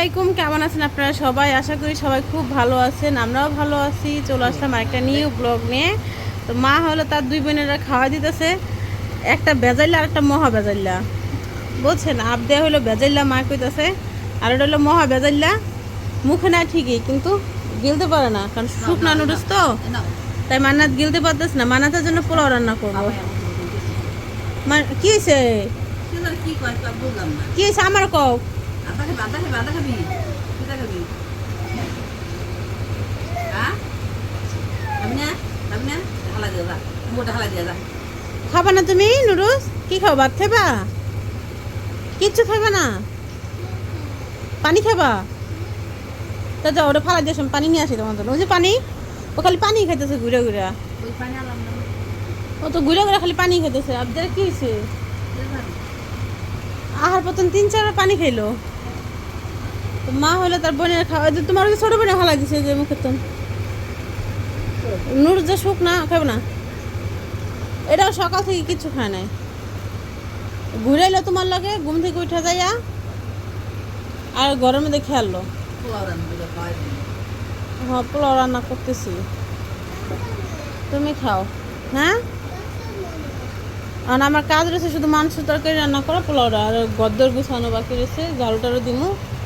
আলাইকুম কেমন আছেন আপনারা সবাই? আশা করি সবাই খুব ভালো আছেন আমরাও ভালো আছি। চলে আসলাম একটা নিউ ব্লগ নিয়ে। তো মা হলো তার দুই বোনেরা খাওয়া দিতেছে। একটা বেজাইলা আর একটা মহা বেজাইলা বলছেন আপ দেওয়া হলো বেজাইলা মা কইতাছে। আর ওটা হলো মহা বেজাইলা মুখে না ঠিকই কিন্তু গিলতে পারে না কারণ শুকনা নুডলস তো। তাই মান্নাত গিলতে পারতেছে না। মান্নাতের জন্য পোলাও রান্না করব। কি হয়েছে কি হয়েছে আমার কও। আদা খাবি আদা খাবি আদা খাবি কোথা খাবি। হ্যাঁ? খাবি না? খাবি না? হালা দিয়ে যা মোটা হালা দিয়ে যা। খাবা না তুমি নুডলস কি খাও ভাত খাবা কিচ্ছু খাবা না? পানি খাবা তা যাও ওটা ফালা দিয়ে পানি নিয়ে আসি তোমার জন্য। ওই যে পানি ও খালি পানি খাইতেছে ঘুরে ঘুরে। ও তো ঘুরে ঘুরে খালি পানি খাইতেছে। আপনার কি হয়েছে আহার পতন তিন চারবার পানি খাইলো। মা হলো তার বোনের খাওয়া তোমার ওই ছোট বোনে ফালা দিছে যে মুখের তো নুর যে শুক না খাবে না। এটাও সকাল থেকে কিচ্ছু খায় নাই। ঘুরে এলো তোমার লাগে ঘুম থেকে উঠে যাইয়া আর করে খাওয়াই দিবি। হ্যাঁ পোলাও রান্না করতেছি। তুমি খাও হ্যাঁ? আর আমার কাজ রয়েছে শুধু মাংস তরকারি রান্না করা পোলাওটা। আর গদ্দর গুছানো বাকি রয়েছে ঝাড়ু টাড়ু দিমু।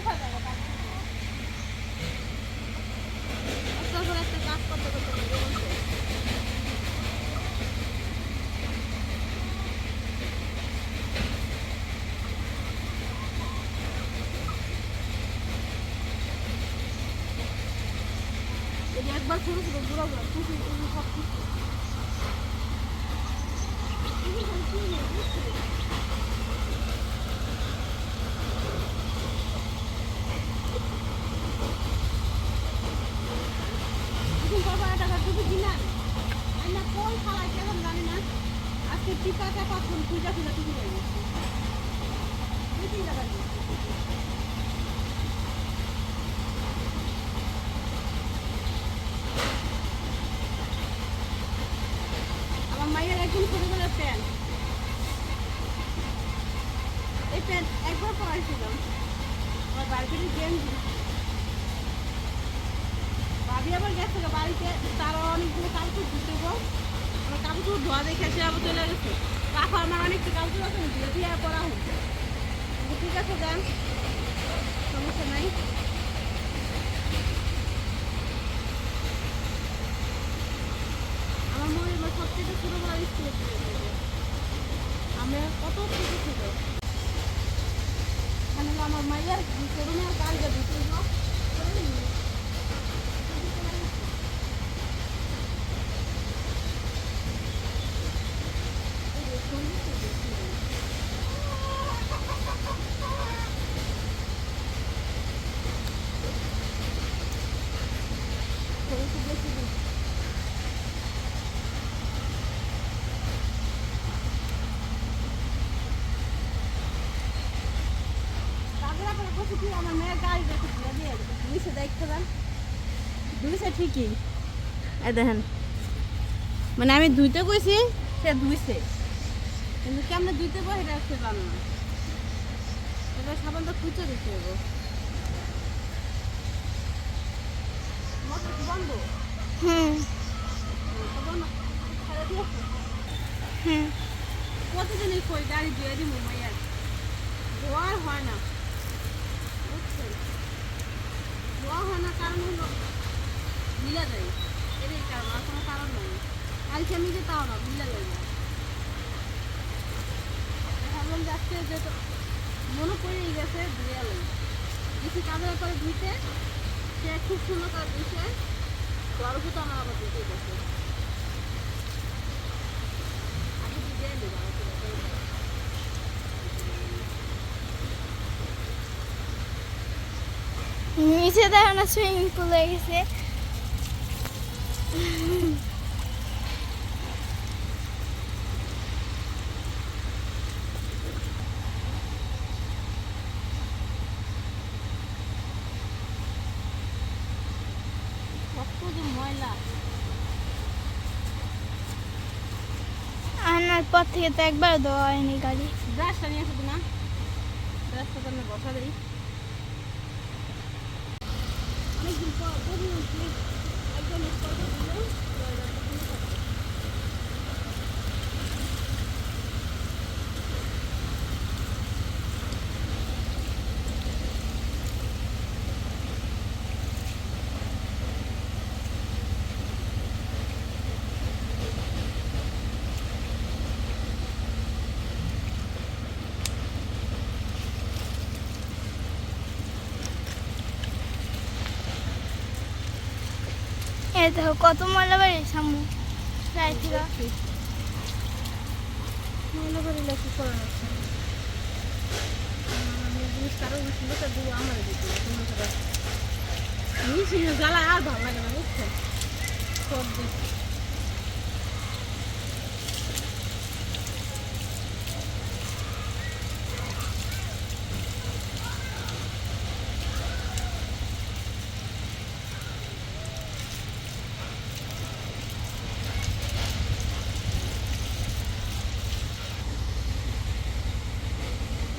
ওটা এসে একবার ছোট ছোট বুড়ো বুড়ো টুপি টুপি সব কিছু এখন বাবা টাকা টুপি কিনা আমি না কোন খালাই কেমন জানি না আজকে চাপা ফোন খুঁজা খুঁজা টুপি হয়ে গেছে দুই তিন টাকা দিয়ে আমার মায়ের একদম ছোটবেলার প্যান্ট এই প্যান্ট একবার পরাইছিলাম আমার বাড়িতে গেঞ্জি ভাবি আবার গেছে গো বাড়িতে তারা অনেকগুলো কাপড় ধুতে গো কাপড় ধোয়া দেখে সে আবার চলে গেছে। কাপড় আছে দিয়ে কত ছোট ছিল। মানে আমার মায়ের ছোটো মেয়ের কাজে দিতে তারপরে আপনার কাছে কি আমার মেয়ের গাড়ি রেখে দিয়ে দিয়ে দুইশো দেখতে দেন দুইশো ঠিকই দেখেন মানে আমি ধুইতে কইছি সে ধুইছে কিন্তু কেমনে ধুইতে কই এটা সে জানো না। এবার সাবানটা খুঁজে দিতে হবে বন্ধ? হুম। হুম। প্রতিদিনই কই গাড়ি দিয়ে দিই মাইয়ার ধোয়ার হয় না বুঝছেন ধোয়া হয় না কারণ হলো মিলা যায়। এটাই কারণ আর কোনো কারণ নাই। কালকে আমি যে তাও না, মিলা যায়। না ভাবলাম যে আজকে যে মনে পড়েই গেছে ধুয়ে লই কিছু কাজের পরে ধুইতে, সে খুব সুন্দর করে ধুইছে গর্ভ তো আমার আবার ধুতে গেছে আগে ধুয়ে দেবো? নিচে দেখো না সুইমিং পুল হয়ে গেছে আনার পর থেকে তো একবার দেওয়া হয়নি গাড়ি। ব্রাশটা নিয়ে আসো না ব্রাশটা তো বসা দিই। অনেকদিন পর একদম স্পষ্ট দিল এ দেখো কত ময়লা বাড়ি গাড়ি থেকে ময়লা করিলে কি করার আছে আমি জিনিস কারও ছিল তো দু আমার দিতে জ্বালা আর ভালো লাগে না, বুঝছ? সব দিক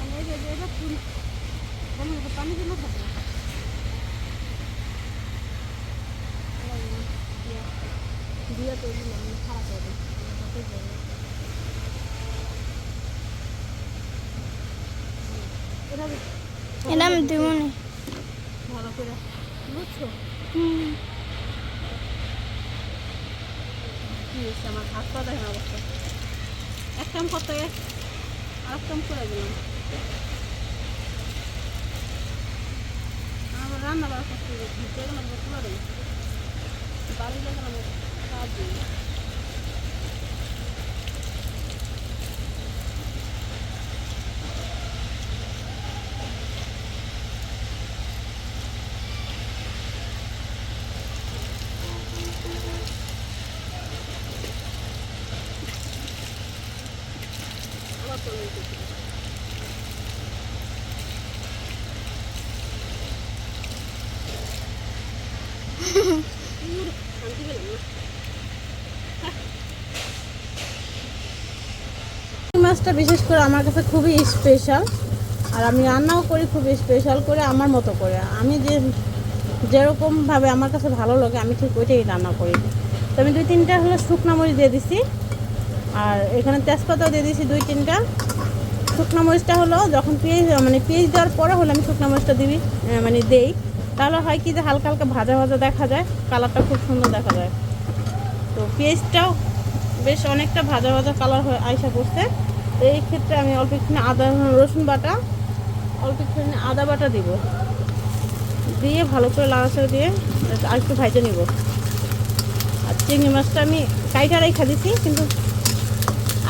আমি এই যে এটা ফুল আমি এটা পানি দিলে থাকবে দিয়ে তো দিলাম খারাপ হবে এটা আমি দেবো না ভালো করে বুঝছ? হুম। কি হচ্ছে আমার হাত পা দেখেন অবস্থা। এক কাম করতে আর কাম করে দিলাম। আমার রান্না বাড়া করতে বাড়ি গেলাম কাজ দিই আবার চলে যেতে শান্তি পেলাম না এই মাছটা বিশেষ করে আমার কাছে খুবই স্পেশাল আর আমি রান্নাও করি খুব স্পেশাল করে আমার মতো করে। আমি যে যেরকমভাবে আমার কাছে ভালো লাগে, আমি ঠিক ওইটাই রান্না করি। তো আমি দুই তিনটা হলো শুকনো মরিচ দিয়ে দিছি, আর এখানে তেজপাতাও দিয়ে দিছি দুই তিনটা। শুকনো মরিচটা হলো যখন পেঁয়াজ মানে পেঁয়াজ দেওয়ার পরে হলো আমি শুকনো মরিচটা দিবি মানে দেই। তাহলে হয় কি যে হালকা হালকা ভাজা ভাজা দেখা যায়, কালারটা খুব সুন্দর দেখা যায়। তো পেঁয়াজটাও বেশ অনেকটা ভাজা ভাজা কালার হয়ে আইসা করছে এই ক্ষেত্রে আমি অল্প একটু আদা, রসুন বাটা, অল্প একটু আদা বাটা দিব। দিয়ে ভালো করে লাড়াচাড়া দিয়ে আর একটু ভাজে নিব। আর চিংড়ি মাছটা আমি কাইটা রেখা দিছি কিন্তু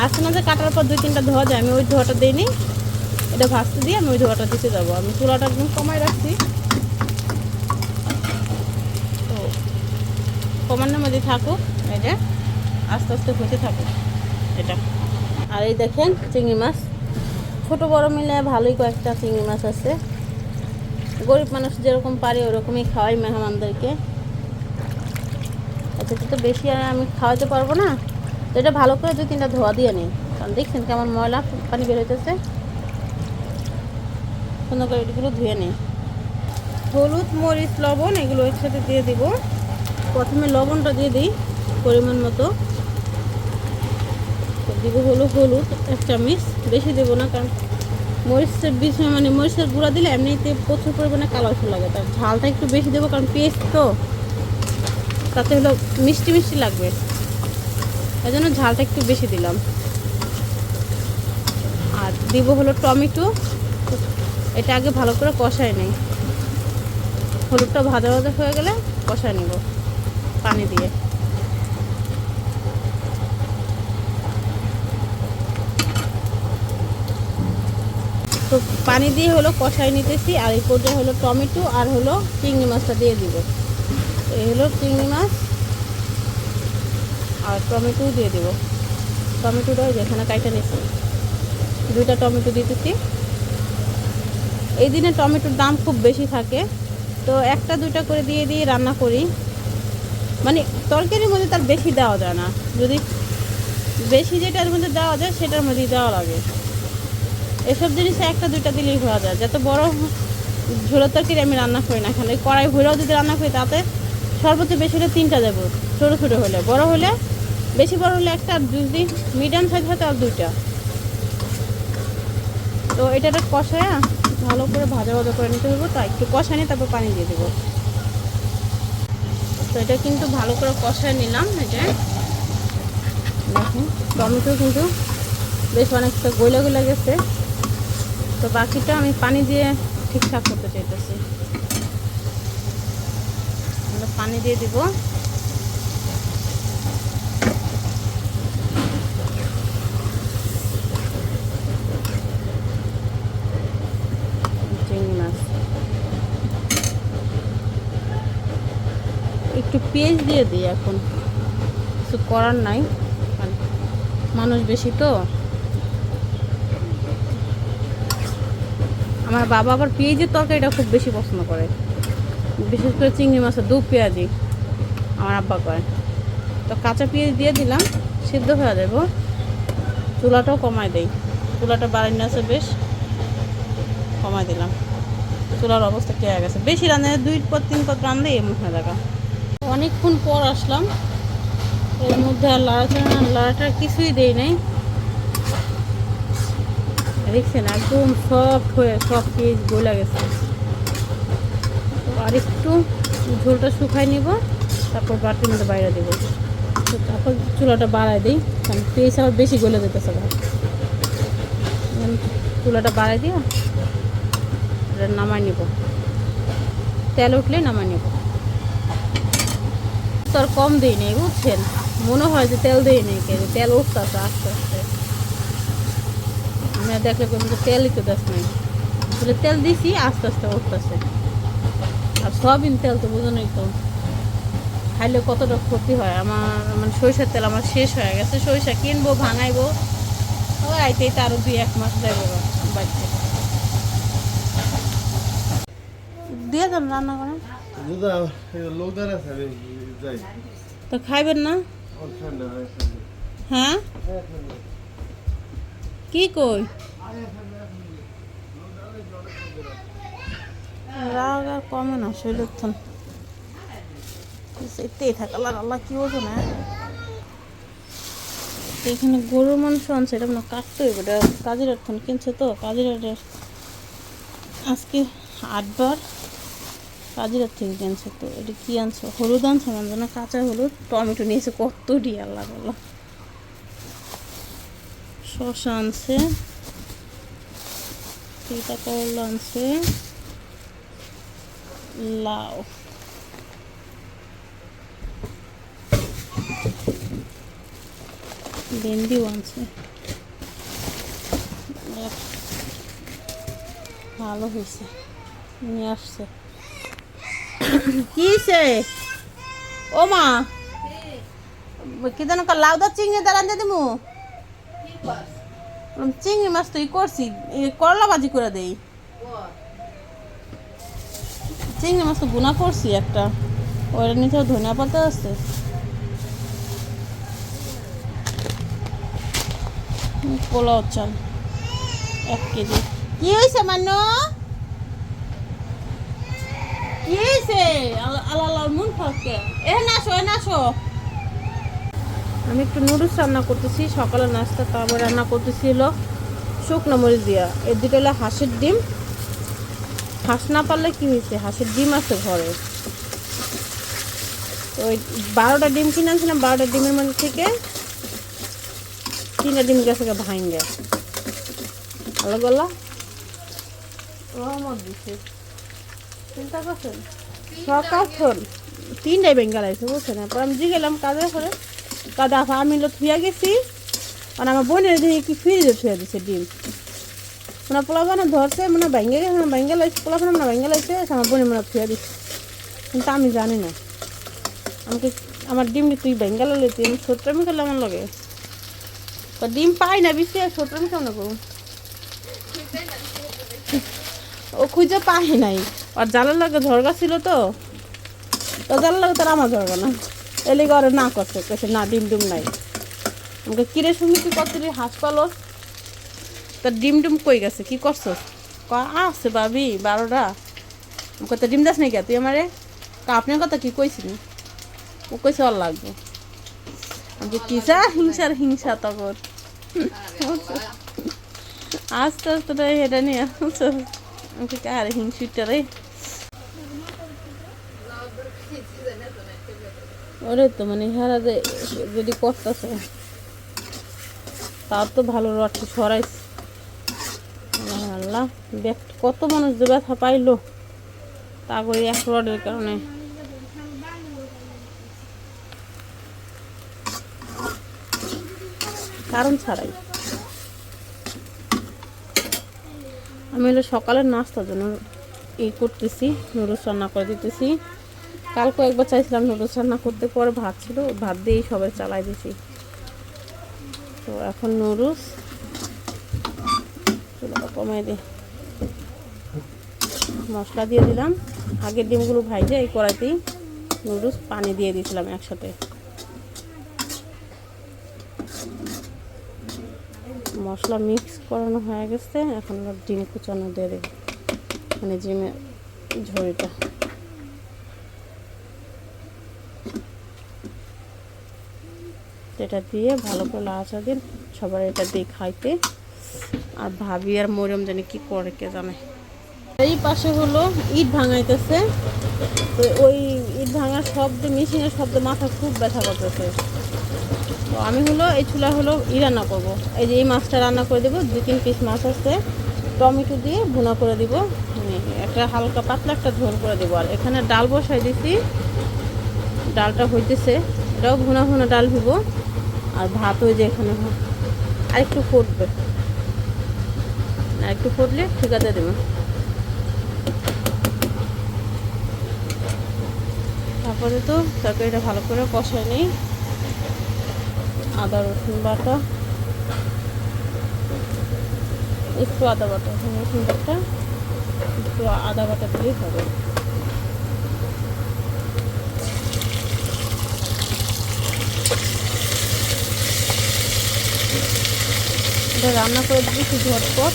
আসে না যে কাটার পর দুই তিনটা ধোয়া যায়, আমি ওই ধোয়াটা দিইনি। এটা ভাজতে দিয়ে আমি ওই ধোয়াটা দিতে যাব। আমি চুলাটা একদম কমায় রাখছি। তো কমানোর মধ্যে থাকুক এটা আস্তে আস্তে হতে থাকুক। এটা। আর এই দেখেন চিংড়ি মাছ। ছোট বড় মিলে ভালোই কয়েকটা চিংড়ি মাছ আছে। গরিব মানুষ যেরকম পারে ওরকমই খাওয়াই মেহমানদেরকে। আচ্ছা তো বেশি আর আমি খাওয়াতে পারব না। তো এটা ভালো করে দুই তিনটা ধোয়া দিয়ে নিই কারণ দেখছেন কেমন ময়লা, পানি বের হইতেছে। সুন্দর করে এগুলো ধুয়ে নিই হলুদ, মরিচ, লবণ এগুলো একসাথে দিয়ে দিব। প্রথমে লবণটা দিয়ে দিই পরিমাণ মতো। দিব হলো হলুদ, এক চামচ। বেশি দেবো না, কারণ মরিচের বীজ মানে মরিচের গুঁড়া দিলে এমনিতে প্রচুর পরিমাণে কালারফুল লাগে। তার ঝালটা একটু বেশি দেবো, কারণ পেস্ট তো। তাতে হলো মিষ্টি মিষ্টি লাগবে। এই জন্য ঝালটা একটু বেশি দিলাম। আর দিব হলো টমেটো। এটা আগে ভালো করে কষায় নেই। হলুদটা ভাজা ভাজা হয়ে গেলে কষায় নিব, পানি দিয়ে। তো পানি দিয়ে হলো কষাই নিতেছি, আর এই পর্যায়ে হলো টমেটো আর হলো চিংড়ি মাছটা দিয়ে দিব। এই হলো চিংড়ি মাছ আর টমেটো দিয়ে দিব। টমেটোটা ওই যে এখানে কাইটা নিচ্ছি দুইটা টমেটো দিতেছি। এই দিনে টমেটোর দাম খুব বেশি থাকে। তো একটা দুইটা করে দিয়ে দিয়ে রান্না করি। মানে তরকারির মধ্যে তার বেশি দেওয়া যায় না। যদি বেশি যেটার মধ্যে দেওয়া যায় সেটার মধ্যেই দেওয়া লাগে। এসব জিনিস একটা, দুইটা দিলেই হওয়া যায়। যত বড় ঝোলের তরকারি আমি রান্না করি না এখানে কড়াই ভরেও যদি রান্না করি, তাতে সর্বোচ্চ বেশি হলে তিনটা দেবো, ছোটো ছোটো হলে। বড় হলে, বেশি বড় হলে একটা আর যদি মিডিয়াম সাইজ হয় আর দুইটা। তো এটা একটা কষায় ভালো করে ভাজা ভাজা করে নিতে হবে তা একটু কষায় নিয়ে তারপর পানি দিয়ে দেবো। তো এটা কিন্তু ভালো করে কষায় নিলাম এটা দেখুন, টমেটো কিন্তু বেশ অনেকটা গইলা গইলা গেছে। তো বাকিটা আমি পানি দিয়ে ঠিকঠাক করতে চাইতেছি। পানি দিয়ে দিব। একটু পেঁয়াজ দিয়ে দিই এখন। কিছু করার নাই। মানুষ বেশি তো। আমার বাবা আবার পেঁয়াজের তরকারিটা খুব বেশি পছন্দ করে। বিশেষ করে চিংড়ি মাছের দু পেঁয়াজি, আমার আব্বা করে। তো কাঁচা পেঁয়াজ দিয়ে দিলাম, সিদ্ধ হয়ে দেবো চুলাটাও কমাই দেই। চুলাটা বাড়ানো আছে বেশ কমাই দিলাম। চুলার অবস্থা কে গেছে? বেশি রান্না দুই পর তিন পর রান্না এমন হয়ে দেখা অনেকক্ষণ পর আসলাম। এর মধ্যে আর লাড়াচাড়া লাড়াটা কিছুই দেই নাই। দেখছেন, একদম সফট হয়ে সব পিস গলে গেছে। আর একটু ঝোলটা শুকাই নিব, তারপর বাটির মধ্যে বাইরে দেবো। তারপর চুলাটা বাড়াই দিই, কারণ পেঁয়াজ আবার বেশি গলে যেতেছে গা। চুলাটা বাড়াই দিয়া এটা নামাই নিব। তেল উঠলে নামাই নিব। তো আর কম দিই নেই, বুঝছেন? মনে হয় যে তেল দিই নেই কেন তেল উঠতেছে আস্তে আস্তে। আমি আর দেখলে কোনো তেলই তো দেখ নাই। আসলে তেল দিছি আস্তে আস্তে উঠতেছে। আর সয়াবিন তেল তো বোঝানোই তো। খাইলে কতটা ক্ষতি হয়? আমার মানে সরিষার তেল আমার শেষ হয়ে গেছে। সরিষা কিনবো ভাঙাইবো ওই আইতেই তো আরও দুই এক মাস যাবে বাড়িতে। দিয়ে দেন রান্না যাই। তো খাইবেন না? আমার হ্যাঁ? কি কই? রাগ আর কমে না না? এখানে গরুর মাংস আনছে, এটা মানে কাটতে এটা কাজের থন কিনছে তো, কাজের আজকে আটবার কাজের থেকে কিনছে তো, এটা কি আনছে? হলুদ আনছে না কাঁচা হলুদ, টমেটো নিয়েছে, কত ডি আল্লাহ আল্লাহ শসা আনছে। তিতা করলা আনছে। লাউ। ভেন্ডিও আনছে। ভালো হয়েছে। নিয়ে আসছে। কি হয়েছে? ও মা। কি যেন লাউ দা চিংড়ি দাঁড়ান দিয়ে দিমু। চিংড়ি মাছ তো করছি করলা ভাজি করে দেই। চিংড়ি মাছ তো গুণা করছি একটা ওইটা নিচে ধনিয়া পাতা আছে। পোলাও চাল, এক কেজি। কি হয়েছে মান্য কি হয়েছে আল্লাহ আল্লাহ মন ফাঁকে। এ নাসো এ নাসো আমি একটু নুডলস রান্না করতেছি সকালে নাস্তা তারপর রান্না করতেছি হলো শুকনো মরিচ দিয়া। এর দুটো হলো হাঁসের ডিম। হাঁস না পারলে কি হয়েছে? হাঁসের ডিম আছে ঘরে। তো ওই বারোটা ডিম কিনে আনছিলাম বারোটা ডিমের মধ্যে থেকে তিনটা ডিম গেছে ভাঙে ভালো গলা রহমত দিছে। চিন্তা করছেন? সকাল তিনটাই বেঙ্গাল আছে বুঝছেন? তারপর আমি গেলাম কাজের করে কাদা আমি হলো থুয়া গেছি। আর আমার বোনের কি ফ্রিজে থুয়া দিছে ডিম। মানে পোলা বানা ধরছে মানে ভেঙে গেছে, ভেঙে লাইছে পোলা বানা মানে ভেঙে লাইছে আমার বোনে মানে ফিরে দিচ্ছে কিন্তু আমি জানি না। আমাকে আমার ডিমটি তুই ভেঙে লালে তুই আমি ছোট্টামি করলে আমার লাগে? তো ডিম পাই না বেশি, আর ছোট্টামি কেমন করব ও খুঁজে পায় নাই। আর জালের লাগে ঝরগা ছিল তো। তো জালের লাগে তার আমার ঝরগা না। এলে ঘরে না করছে কেছে না, ডিম ডিম নাই। আমাকে, কিরে শুনি কি করতে হাঁস পালো তার ডিম ডিম কই গেছে? কি করছস? ক আছে ভাবি, বারোটা। আমাকে তো ডিম দাস নাই কে তুই আমারে? কা, আপনার কথা কি কইছিলি? ও কইছে আর লাগবে। আমাকে কিসা হিংসার হিংসা তখন আস্তে আস্তে এটা নিয়ে আমাকে কার হিংসিটা রে। ওরে তো মানে হারা যে যদি করতেছে তার তো ভালো রডটি সরাইছে আল্লাহ আল্লাহ কত মানুষ যে ব্যথা পাইলো, তা করে এক রডের কারণে। কারণ ছাড়াই। আমি হলো সকালের নাস্তার জন্য ই করতেছি, নুডলস করে দিতেছি। কালকে একবার চাইছিলাম নুডলস রান্না করতে, পরে ভাত ছিল, ভাত দিয়েই সবাই চালাই দিছি তো এখন নুডলস কমাই দিই মশলা দিয়ে দিলাম। আগের ডিমগুলো ভাইজে এই কড়াইতেই নুডলস পানি দিয়ে দিয়েছিলাম একসাথে। মশলা মিক্স করানো হয়ে গেছে, এখন ডিম কুচানো দিয়ে দেব মানে ডিমের ঝড়িটা। এটা দিয়ে ভালো করে লাচা দিন সবার এটা দিয়ে খাইতে। আর ভাবি আর মরিয়ম জানি কি করে কে জানে। এই পাশে হলো ইট ভাঙাইতেছে। তো ওই ইট ভাঙার শব্দ, মেশিনের শব্দ মাথা খুব ব্যথা করতেছে। তো আমি হলো এই চুলা হলো ই রান্না করব। এই যে এই মাছটা রান্না করে দেবো দু তিন পিস মাছ আছে। টমেটো দিয়ে ভুনা করে দিব। মানে একটা হালকা পাতলা একটা ঝোল করে দেবো। আর এখানে ডাল বসাই দিছি। ডালটা হইতেছে। এটাও ভুনা ভুনা ডাল দিব। আর ভাত ওই যে এখানে। আর একটু ফুটবে। আর একটু ফুটলে ঠিকাতে দেবো। তারপরে তো তরকারিটা ভালো করে কষায় নেই। আদা, রসুন বাটা। একটু আদা বাটা, রসুন বাটা। একটু আদা বাটা দিলেই হবে। এটা রান্না করে দিয়েছি ঝটপট।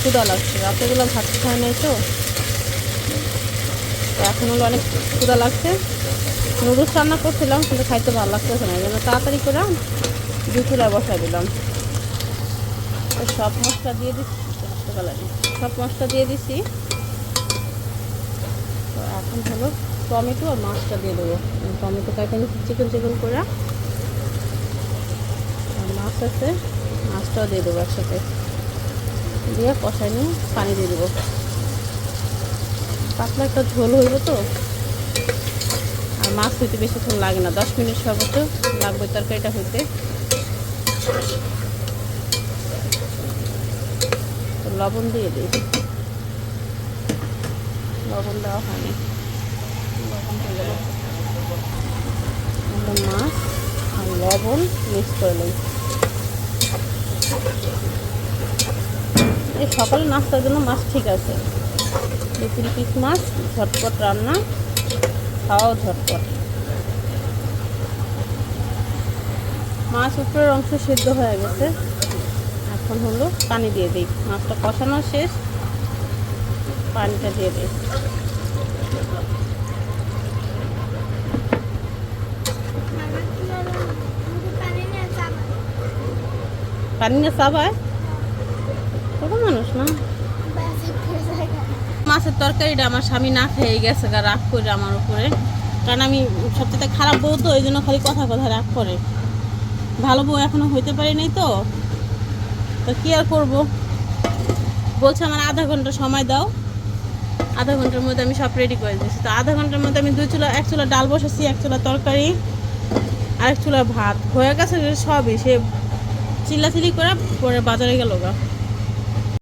ক্ষুদা লাগছে। রাতেরবেলা ভাত খায় নাই তো। এখন হলো অনেক ক্ষুদা লাগছে। নুডলস রান্না করছিলাম, কিন্তু খাইতে ভালো লাগতেছে না। এই জন্য তাড়াতাড়ি করে দু চুলায় বসাই দিলাম। সব মশলা দিয়ে দিচ্ছি। সব মশলা দিয়ে দিছি তো এখন হলো টমেটো আর মাছটা দিয়ে দেবো। টমেটো নিচ্ছি চিকন চিকন করে। মাছ আছে মাছটাও দিয়ে দেবো একসাথে। দিয়ে কষাই নিয়ে পানি দিয়ে দেবো। পাতলা একটা ঝোল হইব তো। আর মাছ হইতে বেশিক্ষণ লাগে না, দশ মিনিট সর্বোচ্চ লাগবে তরকারিটা হইতে। লবণ দিয়ে দিই। লবণ দেওয়া হয়নি। লবণ গেল মাছ আর লবণ মিক্স করে নিই। এই সকালে নাস্তার জন্য মাছ ঠিক আছে। দু পিস মাছ, ঝটপট রান্না, খাওয়াও ঝটপট। মাছ উপরের অংশ সিদ্ধ হয়ে গেছে। এখন হলো পানি দিয়ে দিই। মাছটা কষানো শেষ। পানিটা দিয়ে দিই। পানি না চাবায় কত মানুষ না? মাছের তরকারিটা আমার স্বামী না খেয়ে গেছে গা, রাগ করে আমার উপরে। কারণ আমি সবচেয়ে খারাপ বউ তো ওই জন্য খালি কথা কথা রাগ করে। ভালো বউ এখনও হইতে পারি নাই তো। তো কি আর করব? বলছে আমার আধা ঘণ্টা সময় দাও। আধা ঘণ্টার মধ্যে আমি সব রেডি করে দিয়েছি। তো আধা ঘণ্টার মধ্যে আমি দুই চুলা, এক চুলা ডাল বসেছি এক চুলা তরকারি আর এক চুলা ভাত। হয়ে গেছে সবই। সে চিল্লাচিল্লি করে পরে বাজারে গেল গা।